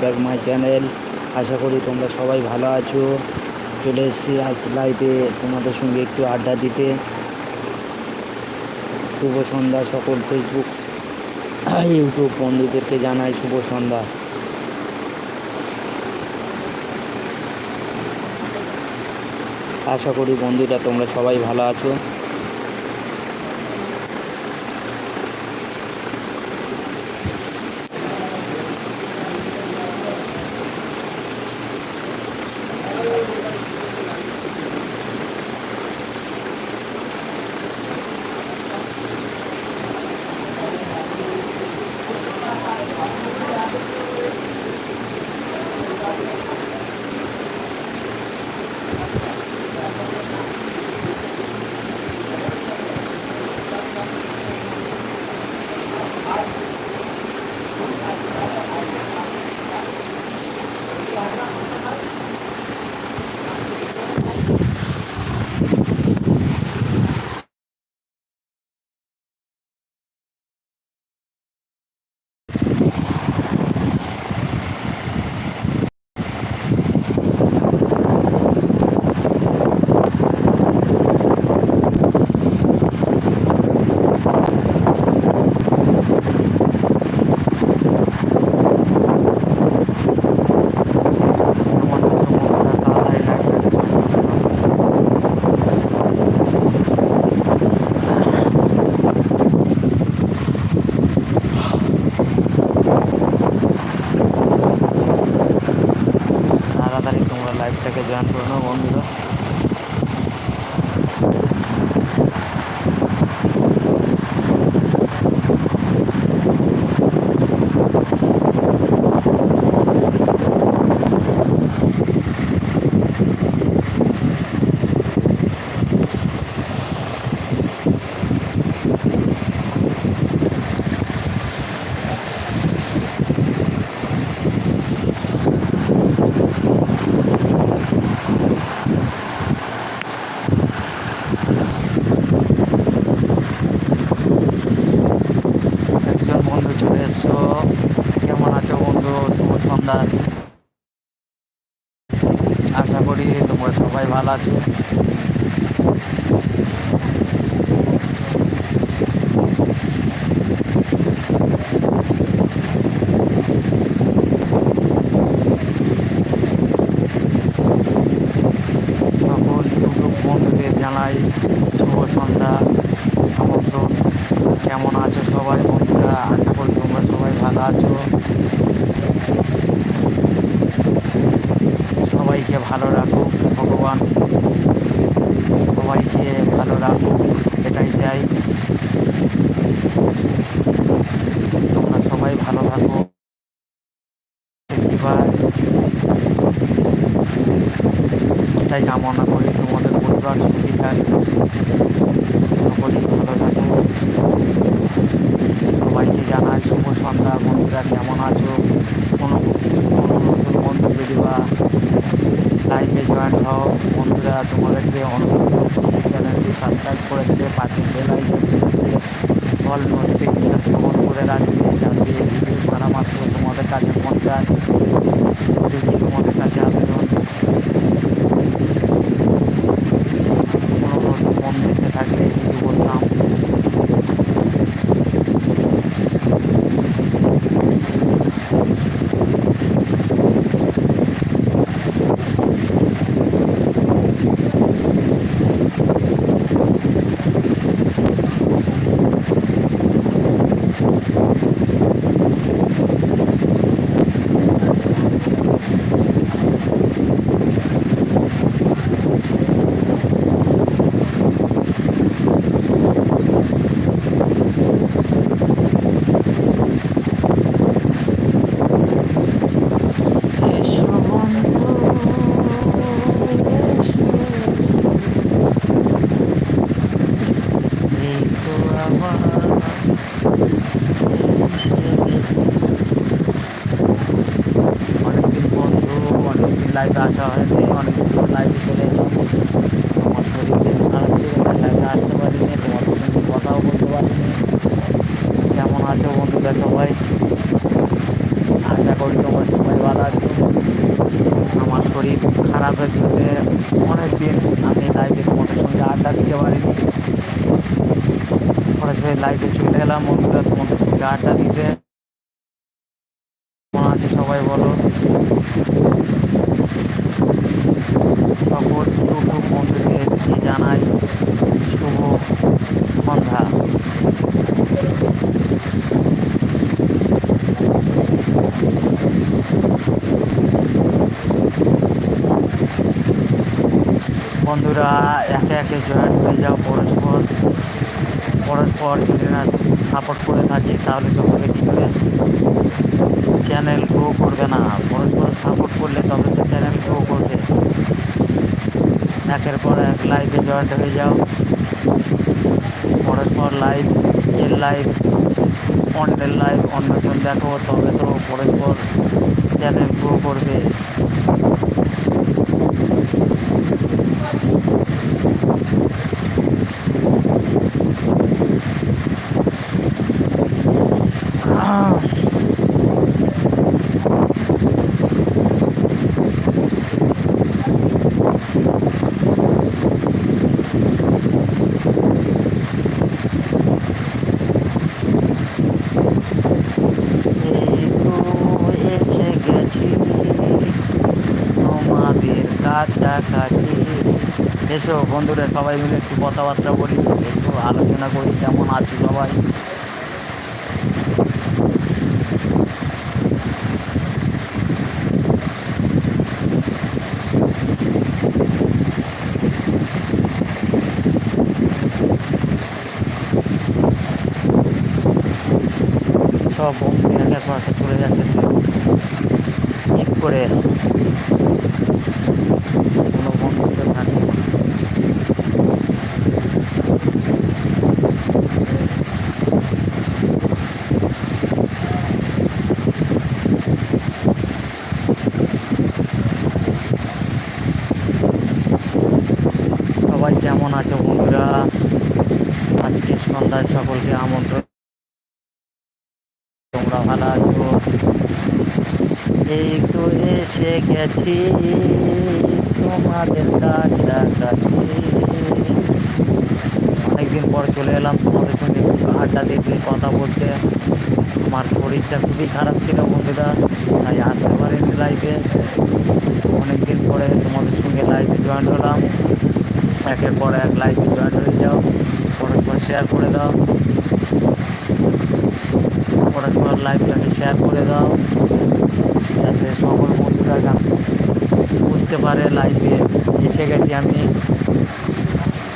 Back my channel আশা করি তোমরা সবাই ভালো আছো। চলে এসেছি আজ লাইভে তোমাদের সঙ্গে একটু আড্ডা দিতে। শুভ সন্ধ্যা সকল ফেসবুক ইউটিউব বন্ধুদেরকে জানাই শুভ সন্ধ্যা। আশা করি বন্ধুরা তোমরা সবাই ভালো আছো কেমন আছো বন্ধুরা তাড়াতাড়ি লাইভটাতে join করে নাও। তাড়াতাড়ি তোমরা লাইভটাকে জয়েন করে নাও বন্ধুরা একজন বন্ধু চলে এসছো কেমন আছো বন্ধু শুভ সন্ধ্যা আশা করি তোমরা সবাই ভালো আছো সকল ইউটিউব বন্ধুদের জানাই শুভ সন্ধ্যা আমন্ত্রণ কেমন আছো সবাই বন্ধুরা আশা করি তোমরা সবাই ভালো আছো সবাইকে ভালো রাখুক ভগবান সবাইকে ভালো রাখুক এটাই চাই তোমরা সবাই ভালো থাকো এবার এটাই কামনা করি তোমাদের পরিবার সুখী থাক সকলেই ভালো থাকো। সবাইকে জানাই শুভ সন্ধ্যা। বন্ধুরা, কেমন আছো? কোনো কোনো নতুন বন্ধু যদি বা লাইভে জয়েন হও, বন্ধুরা, তোমাদেরকে অনুরোধ করছি চ্যানেলটি সাবস্ক্রাইব করে দেবে, পাশে বেল আইকনটি অল নোটিফিকেশন অন করে রাখবে, যাতে ভিডিও ছাড়া মাত্র তোমাদের কাছে পৌঁছায় যদি তোমাদের কাছে আবেদন কোনো নতুন বন্ধু এসে থাকলে যদি বলতাম এসো বন্ধু এসো। এই তো আমার অনেকদিন বন্ধু অনেকদিন লাইভে আসা হয়নি অনেকদিন লাইভে চলে এলাম আমার শরীর খারাপ ছিল লাইভে আসতে পারিনি তোমাদের সঙ্গে কথাও বলতে পারিনি। কেমন আছো বন্ধুরা সবাই? আশা করি তোমরা সবাই ভালো আছো। আমার শরীর খারাপের জন্য অনেক দিন আমি লাইভে তোমাদের সঙ্গে আড্ডা দিতে পারিনি। সরাসরি লাইভে চলে এলাম বন্ধুরা, তোমাদের সঙ্গে আড্ডা দিতে। কেমন আছে সবাই বলো। সকল ইউটিউব বন্ধুদেরকে জানাই? শুভ সন্ধ্যা। বন্ধুরা একে একে জয়েন হয়ে যাও পরস্পর। পরস্পর যদি না সাপোর্ট করে থাকি, তাহলে তো হবে কী করে? চ্যানেল গ্রো করবে না। পরস্পর সাপোর্ট করলে তবে তো চ্যানেল গ্রো করবে। একের পর এক লাইভে জয়েন্ট হয়ে যাও। পরস্পর লাইভ এর লাইভ অন্যের লাইভ অন্যজন দেখো, তবে তো পরস্পর চ্যানেল গ্রো করবে এই তো এসে গেছি তোমাদের কাছাকাছি এসো, বন্ধুরা, সবাই মিলে একটু কথাবার্তা বলি, একটু আলোচনা করি, কেমন আছি সবাই? সব বন্ধু একের চলে যাচ্ছে স্কিপ করে কোনো বন্ধুত্ব থাকে সবাই কেমন আছো বন্ধুরা। আজকে সন্ধ্যায় সকলকে আমন্ত্রণ। তোমরা ভালো আছো? এই তো এসে গেছি। তোমাদের অনেকদিন পর চলে এলাম তোমাদের সঙ্গে আড্ডা দিতে কথা বলতে। আমার শরীরটা খুবই খারাপ ছিল বন্ধুরা, তাই আসতে পারিনি লাইভে অনেকদিন পরে তোমাদের সঙ্গে লাইভে জয়েন হলাম। একের পর এক লাইভে জয়েন হয়ে যাও। পরস্পর শেয়ার করে দাও। পরস্পর লাইভটাকে শেয়ার করে দাও। যাতে সকল বন্ধুরা বুঝতে পারে লাইভে এসে গেছি আমি।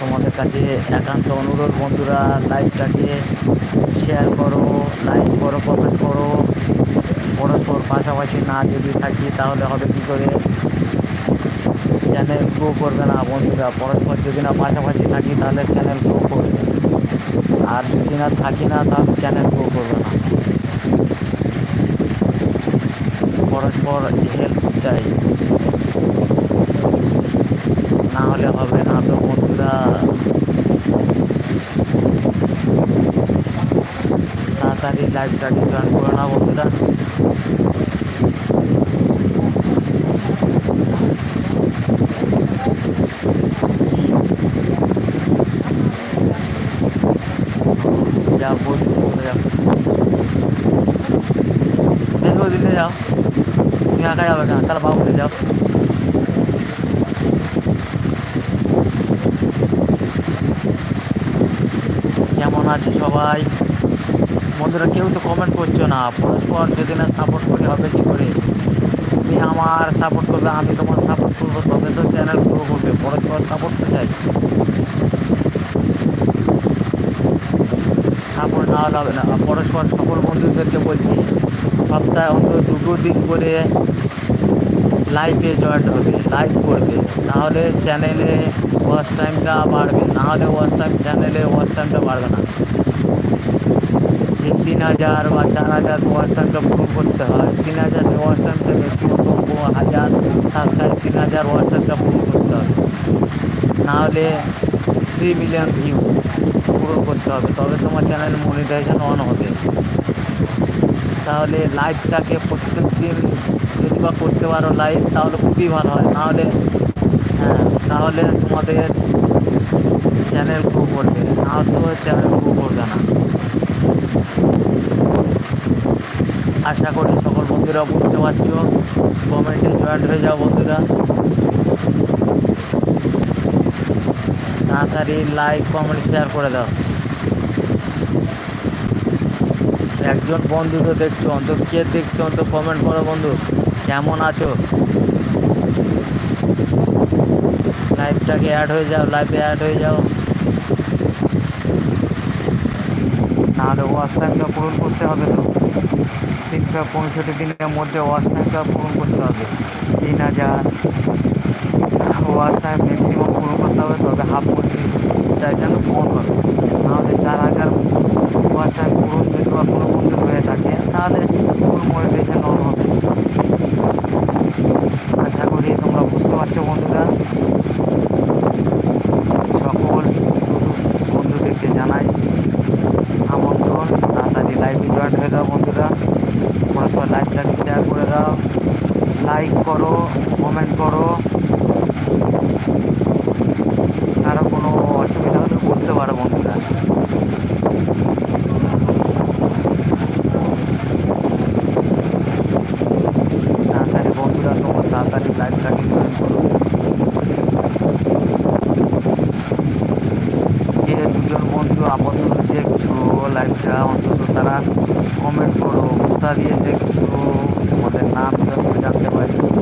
তোমাদের কাছে একান্ত অনুরোধ বন্ধুরা লাইভটাকে শেয়ার করো লাইক করো কমেন্ট করো। পরস্পর পাশাপাশি না যদি থাকি তাহলে হবে কী করে? চ্যানেল গ্রো করবে না বন্ধুরা। পরস্পর যদি না পাশাপাশি থাকি, তাহলে চ্যানেল গ্রো করবে আর যদি না থাকি না, তাহলে চ্যানেল গ্রো করবে না। পরস্পর হেল্প চাই। না হলে হবে না তো বন্ধুরা। তাড়াতাড়ি লাইভটাকে জয়েন করে না বন্ধুরা যা বলছি বলে যাও বেশ দিনে যাও তুমি যাবে না, তাহলে বাবু যাও। কেমন আছে সবাই? বন্ধুরা, কেউ তো কমেন্ট করছ না। পরস্পর যদি না সাপোর্ট করি, হবে কি করে? তুমি আমার সাপোর্ট করবে, আমি তোমার সাপোর্ট করব, তবে তো চ্যানেল গ্রো করবে। পরস্পর সাপোর্ট তো চাই। সাপোর্ট না হলে হবে না। পরস্পর সকল বন্ধুদেরকে বলছি সপ্তাহে অন্তত দুটো দিন করে লাইভে জয়েন্ট হবে লাইভ করবে। তাহলে চ্যানেলে ওয়াচ টাইমটা বাড়বে, না হলে ওয়াচ টাইম চ্যানেলে ওয়াচ টাইমটা বাড়বে না। যে তিন হাজার বা চার হাজার ওয়াচ টাইমটা পূরণ করতে হয়, তিন হাজার ওয়াচ টাইমটা ব্যক্তিগত হাজার সাবস্ক্রাইব তিন হাজার ওয়াচ টাইমটা পূরণ করতে হবে। না হলে থ্রি মিলিয়ন ভিউ পূরণ করতে হবে, তবে তোমার চ্যানেলে মনিটাইজেশন অন হবে। তাহলে লাইভটাকে প্রত্যেক দিন যদি বা করতে পারো লাইভ তাহলে খুবই ভালো হয়। নাহলে হ্যাঁ তাহলে তোমাদের চ্যানেল গ্রো করবে। না তো চ্যানেল গ্রো করবে না। আশা করি সকল বন্ধুরা বুঝতে পারছ। কমেন্টে জয়েন্ট হয়ে যাও বন্ধুরা। তাড়াতাড়ি লাইক কমেন্ট শেয়ার করে দাও। একজন বন্ধু তো দেখছ অন্ত কে দেখছ অন্ত কমেন্ট করো বন্ধু। কেমন আছো? লাইভটাকে অ্যাড হয়ে যাও লাইভে অ্যাড হয়ে যাও। নাহলে ওয়াশ টাইমটা পূরণ করতে হবে তো। তিনশো পঁয়ষট্টি দিনের মধ্যে ওয়াশ টাইমটা পূরণ করতে হবে। তিন হাজার। ওয়াশ টাইম ম্যাক্সিমাম পূরণ করতে হবে, তবে হাফ মন্থলিটা যেন পূরণ হবে নাহলে চার হাজার ওয়াশ পুরো যদি বা পুরো হয়ে থাকে। তাহলে ফুল মরে অন